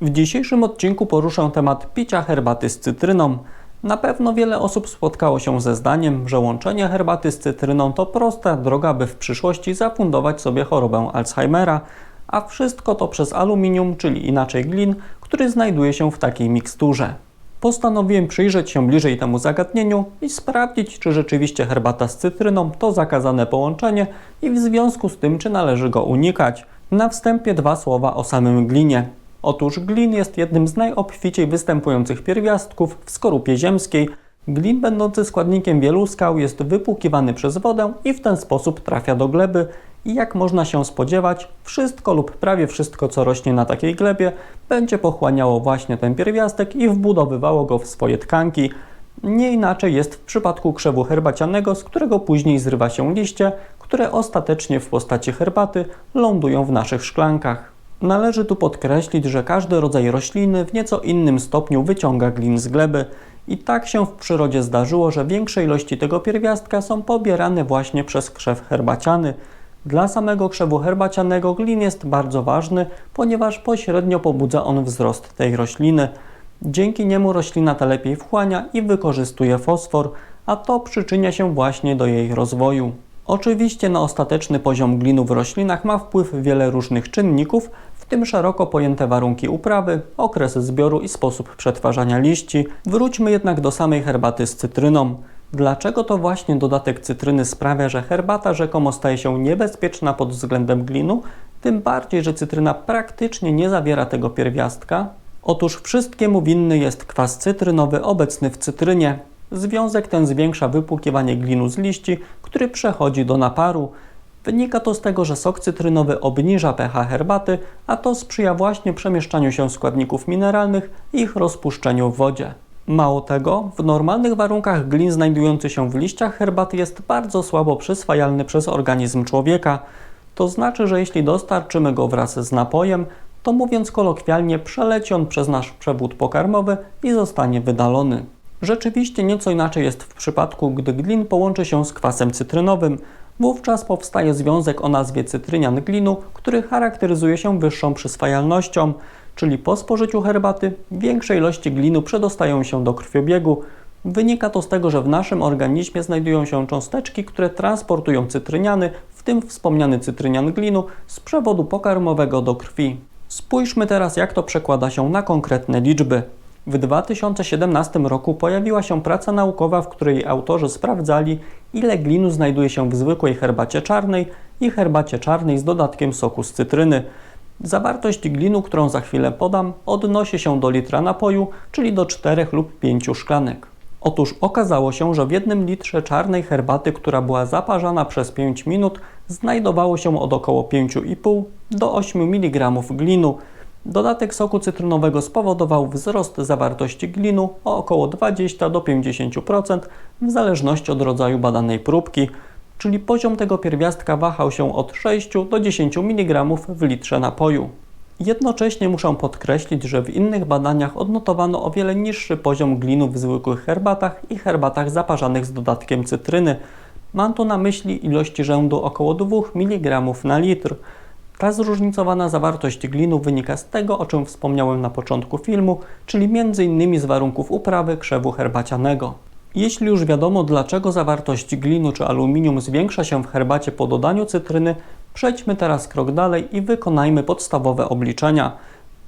W dzisiejszym odcinku poruszę temat picia herbaty z cytryną. Na pewno wiele osób spotkało się ze zdaniem, że łączenie herbaty z cytryną to prosta droga, by w przyszłości zafundować sobie chorobę Alzheimera, a wszystko to przez aluminium, czyli inaczej glin, który znajduje się w takiej miksturze. Postanowiłem przyjrzeć się bliżej temu zagadnieniu i sprawdzić, czy rzeczywiście herbata z cytryną to zakazane połączenie i w związku z tym, czy należy go unikać. Na wstępie dwa słowa o samym glinie. Otóż glin jest jednym z najobficiej występujących pierwiastków w skorupie ziemskiej. Glin będący składnikiem wielu skał jest wypłukiwany przez wodę i w ten sposób trafia do gleby i jak można się spodziewać, wszystko lub prawie wszystko co rośnie na takiej glebie będzie pochłaniało właśnie ten pierwiastek i wbudowywało go w swoje tkanki. Nie inaczej jest w przypadku krzewu herbacianego, z którego później zrywa się liście, które ostatecznie w postaci herbaty lądują w naszych szklankach. Należy tu podkreślić, że każdy rodzaj rośliny w nieco innym stopniu wyciąga glin z gleby i tak się w przyrodzie zdarzyło, że większe ilości tego pierwiastka są pobierane właśnie przez krzew herbaciany. Dla samego krzewu herbacianego glin jest bardzo ważny, ponieważ pośrednio pobudza on wzrost tej rośliny. Dzięki niemu roślina ta lepiej wchłania i wykorzystuje fosfor, a to przyczynia się właśnie do jej rozwoju. Oczywiście na ostateczny poziom glinu w roślinach ma wpływ wiele różnych czynników, w tym szeroko pojęte warunki uprawy, okres zbioru i sposób przetwarzania liści. Wróćmy jednak do samej herbaty z cytryną. Dlaczego to właśnie dodatek cytryny sprawia, że herbata rzekomo staje się niebezpieczna pod względem glinu, tym bardziej, że cytryna praktycznie nie zawiera tego pierwiastka? Otóż wszystkiemu winny jest kwas cytrynowy obecny w cytrynie. Związek ten zwiększa wypłukiwanie glinu z liści, który przechodzi do naparu. Wynika to z tego, że sok cytrynowy obniża pH herbaty, a to sprzyja właśnie przemieszczaniu się składników mineralnych i ich rozpuszczeniu w wodzie. Mało tego, w normalnych warunkach glin znajdujący się w liściach herbaty jest bardzo słabo przyswajalny przez organizm człowieka. To znaczy, że jeśli dostarczymy go wraz z napojem, to mówiąc kolokwialnie, przeleci on przez nasz przewód pokarmowy i zostanie wydalony. Rzeczywiście nieco inaczej jest w przypadku, gdy glin połączy się z kwasem cytrynowym. Wówczas powstaje związek o nazwie cytrynian glinu, który charakteryzuje się wyższą przyswajalnością, czyli po spożyciu herbaty większe ilości glinu przedostają się do krwiobiegu. Wynika to z tego, że w naszym organizmie znajdują się cząsteczki, które transportują cytryniany, w tym wspomniany cytrynian glinu, z przewodu pokarmowego do krwi. Spójrzmy teraz, jak to przekłada się na konkretne liczby. W 2017 roku pojawiła się praca naukowa, w której autorzy sprawdzali, ile glinu znajduje się w zwykłej herbacie czarnej i herbacie czarnej z dodatkiem soku z cytryny. Zawartość glinu, którą za chwilę podam, odnosi się do litra napoju, czyli do 4 lub 5 szklanek. Otóż okazało się, że w jednym litrze czarnej herbaty, która była zaparzana przez 5 minut, znajdowało się od około 5,5 do 8 mg glinu. Dodatek soku cytrynowego spowodował wzrost zawartości glinu o około 20 do 50% w zależności od rodzaju badanej próbki, czyli poziom tego pierwiastka wahał się od 6 do 10 mg w litrze napoju. Jednocześnie muszę podkreślić, że w innych badaniach odnotowano o wiele niższy poziom glinu w zwykłych herbatach i herbatach zaparzanych z dodatkiem cytryny. Mam tu na myśli ilości rzędu około 2 mg na litr. Ta zróżnicowana zawartość glinu wynika z tego, o czym wspomniałem na początku filmu, czyli m.in. z warunków uprawy krzewu herbacianego. Jeśli już wiadomo, dlaczego zawartość glinu czy aluminium zwiększa się w herbacie po dodaniu cytryny, przejdźmy teraz krok dalej i wykonajmy podstawowe obliczenia.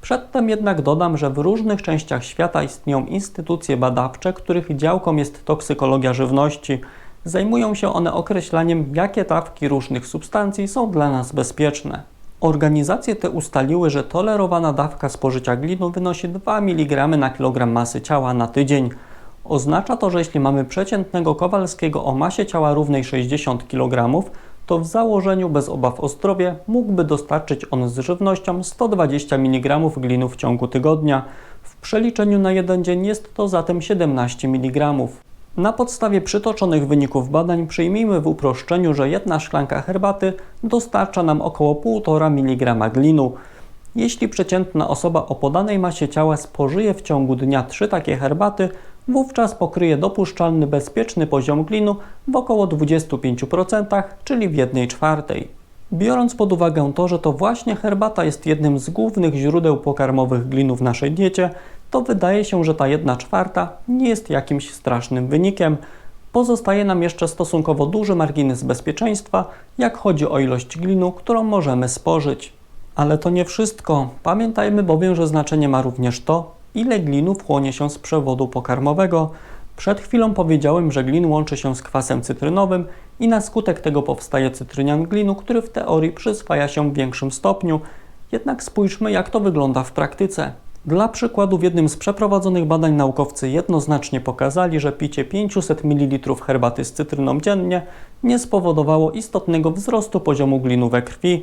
Przedtem jednak dodam, że w różnych częściach świata istnieją instytucje badawcze, których działką jest toksykologia żywności. Zajmują się one określaniem, jakie dawki różnych substancji są dla nas bezpieczne. Organizacje te ustaliły, że tolerowana dawka spożycia glinu wynosi 2 mg na kilogram masy ciała na tydzień. Oznacza to, że jeśli mamy przeciętnego Kowalskiego o masie ciała równej 60 kg, to w założeniu bez obaw o zdrowie mógłby dostarczyć on z żywnością 120 mg glinu w ciągu tygodnia. W przeliczeniu na jeden dzień jest to zatem 17 mg. Na podstawie przytoczonych wyników badań przyjmijmy w uproszczeniu, że jedna szklanka herbaty dostarcza nam około 1,5 mg glinu. Jeśli przeciętna osoba o podanej masie ciała spożyje w ciągu dnia 3 takie herbaty, wówczas pokryje dopuszczalny bezpieczny poziom glinu w około 25%, czyli w 1 czwartej. Biorąc pod uwagę to, że to właśnie herbata jest jednym z głównych źródeł pokarmowych glinu w naszej diecie, to wydaje się, że ta 1 czwarta nie jest jakimś strasznym wynikiem. Pozostaje nam jeszcze stosunkowo duży margines bezpieczeństwa, jak chodzi o ilość glinu, którą możemy spożyć. Ale to nie wszystko. Pamiętajmy bowiem, że znaczenie ma również to, ile glinu wchłonie się z przewodu pokarmowego. Przed chwilą powiedziałem, że glin łączy się z kwasem cytrynowym i na skutek tego powstaje cytrynian glinu, który w teorii przyswaja się w większym stopniu. Jednak spójrzmy, jak to wygląda w praktyce. Dla przykładu, w jednym z przeprowadzonych badań naukowcy jednoznacznie pokazali, że picie 500 ml herbaty z cytryną dziennie nie spowodowało istotnego wzrostu poziomu glinu we krwi.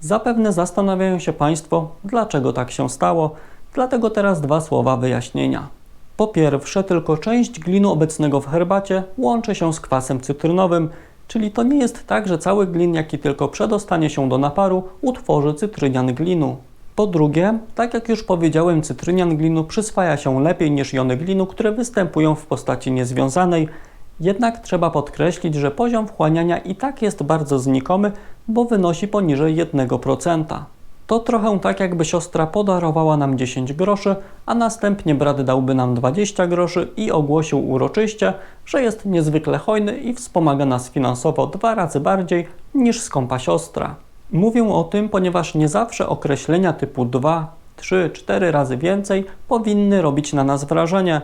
Zapewne zastanawiają się Państwo, dlaczego tak się stało, dlatego teraz dwa słowa wyjaśnienia. Po pierwsze, tylko część glinu obecnego w herbacie łączy się z kwasem cytrynowym, czyli to nie jest tak, że cały glin, jaki tylko przedostanie się do naparu, utworzy cytrynian glinu. Po drugie, tak jak już powiedziałem, cytrynian glinu przyswaja się lepiej niż jony glinu, które występują w postaci niezwiązanej, jednak trzeba podkreślić, że poziom wchłaniania i tak jest bardzo znikomy, bo wynosi poniżej 1%. To trochę tak, jakby siostra podarowała nam 10 groszy, a następnie brat dałby nam 20 groszy i ogłosił uroczyście, że jest niezwykle hojny i wspomaga nas finansowo dwa razy bardziej niż skąpa siostra. Mówię o tym, ponieważ nie zawsze określenia typu 2, 3, 4 razy więcej powinny robić na nas wrażenie.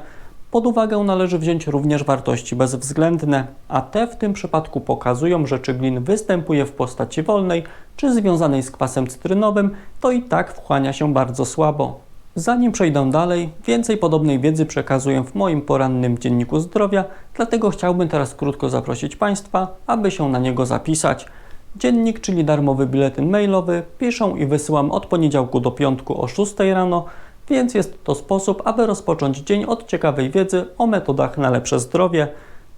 Pod uwagę należy wziąć również wartości bezwzględne, a te w tym przypadku pokazują, że czy glin występuje w postaci wolnej, czy związanej z kwasem cytrynowym, to i tak wchłania się bardzo słabo. Zanim przejdę dalej, więcej podobnej wiedzy przekazuję w moim porannym dzienniku zdrowia, dlatego chciałbym teraz krótko zaprosić Państwa, aby się na niego zapisać. Dziennik, czyli darmowy biletyn mailowy, piszę i wysyłam od poniedziałku do piątku o 6 rano, więc jest to sposób, aby rozpocząć dzień od ciekawej wiedzy o metodach na lepsze zdrowie.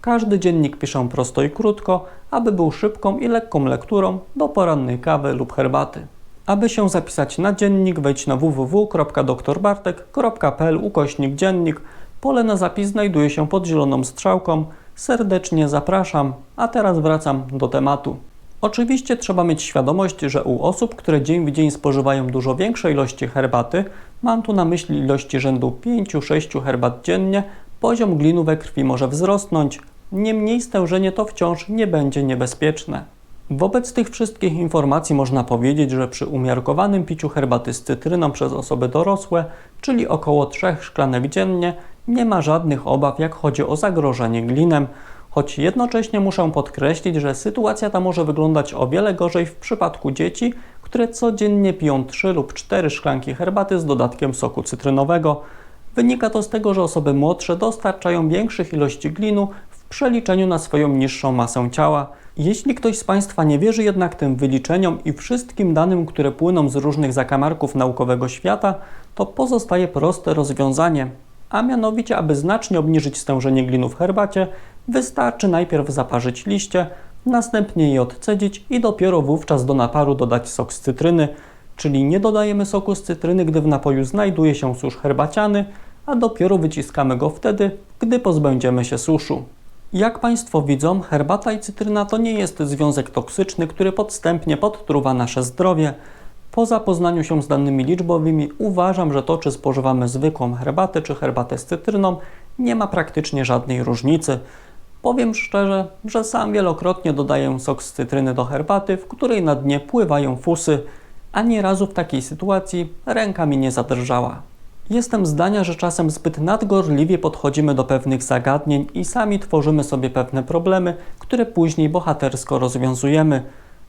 Każdy dziennik piszę prosto i krótko, aby był szybką i lekką lekturą do porannej kawy lub herbaty. Aby się zapisać na dziennik, wejdź na www.doktorbartek.pl ukośnik dziennik. Pole na zapis znajduje się pod zieloną strzałką. Serdecznie zapraszam, a teraz wracam do tematu. Oczywiście trzeba mieć świadomość, że u osób, które dzień w dzień spożywają dużo większe ilości herbaty, mam tu na myśli ilości rzędu 5-6 herbat dziennie, poziom glinu we krwi może wzrosnąć. Niemniej stężenie to wciąż nie będzie niebezpieczne. Wobec tych wszystkich informacji można powiedzieć, że przy umiarkowanym piciu herbaty z cytryną przez osoby dorosłe, czyli około 3 szklanek dziennie, nie ma żadnych obaw, jak chodzi o zagrożenie glinem, choć jednocześnie muszę podkreślić, że sytuacja ta może wyglądać o wiele gorzej w przypadku dzieci, które codziennie piją 3 lub 4 szklanki herbaty z dodatkiem soku cytrynowego. Wynika to z tego, że osoby młodsze dostarczają większych ilości glinu w przeliczeniu na swoją niższą masę ciała. Jeśli ktoś z Państwa nie wierzy jednak tym wyliczeniom i wszystkim danym, które płyną z różnych zakamarków naukowego świata, to pozostaje proste rozwiązanie. A mianowicie, aby znacznie obniżyć stężenie glinu w herbacie, wystarczy najpierw zaparzyć liście, następnie je odcedzić i dopiero wówczas do naparu dodać sok z cytryny, czyli nie dodajemy soku z cytryny, gdy w napoju znajduje się susz herbaciany, a dopiero wyciskamy go wtedy, gdy pozbędziemy się suszu. Jak Państwo widzą, herbata i cytryna to nie jest związek toksyczny, który podstępnie podtruwa nasze zdrowie. Po zapoznaniu się z danymi liczbowymi uważam, że to czy spożywamy zwykłą herbatę czy herbatę z cytryną nie ma praktycznie żadnej różnicy. Powiem szczerze, że sam wielokrotnie dodaję sok z cytryny do herbaty, w której na dnie pływają fusy, a razu w takiej sytuacji ręka mi nie zadrżała. Jestem zdania, że czasem zbyt nadgorliwie podchodzimy do pewnych zagadnień i sami tworzymy sobie pewne problemy, które później bohatersko rozwiązujemy.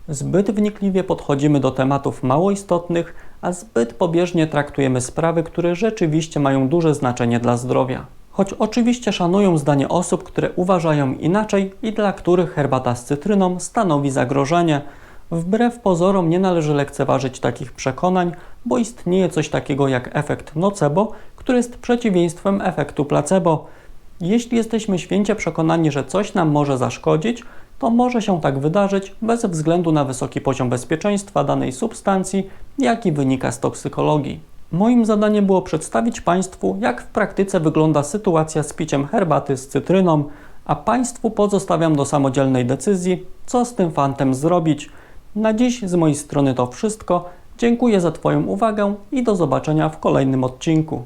Zbyt wnikliwie podchodzimy do tematów mało istotnych, a zbyt pobieżnie traktujemy sprawy, które rzeczywiście mają duże znaczenie dla zdrowia. Choć oczywiście szanuję zdanie osób, które uważają inaczej i dla których herbata z cytryną stanowi zagrożenie. Wbrew pozorom nie należy lekceważyć takich przekonań, bo istnieje coś takiego jak efekt nocebo, który jest przeciwieństwem efektu placebo. Jeśli jesteśmy święcie przekonani, że coś nam może zaszkodzić, to może się tak wydarzyć bez względu na wysoki poziom bezpieczeństwa danej substancji, jaki wynika z toksykologii. Moim zadaniem było przedstawić Państwu, jak w praktyce wygląda sytuacja z piciem herbaty z cytryną, a Państwu pozostawiam do samodzielnej decyzji, co z tym fantem zrobić. Na dziś z mojej strony to wszystko. Dziękuję za Twoją uwagę i do zobaczenia w kolejnym odcinku.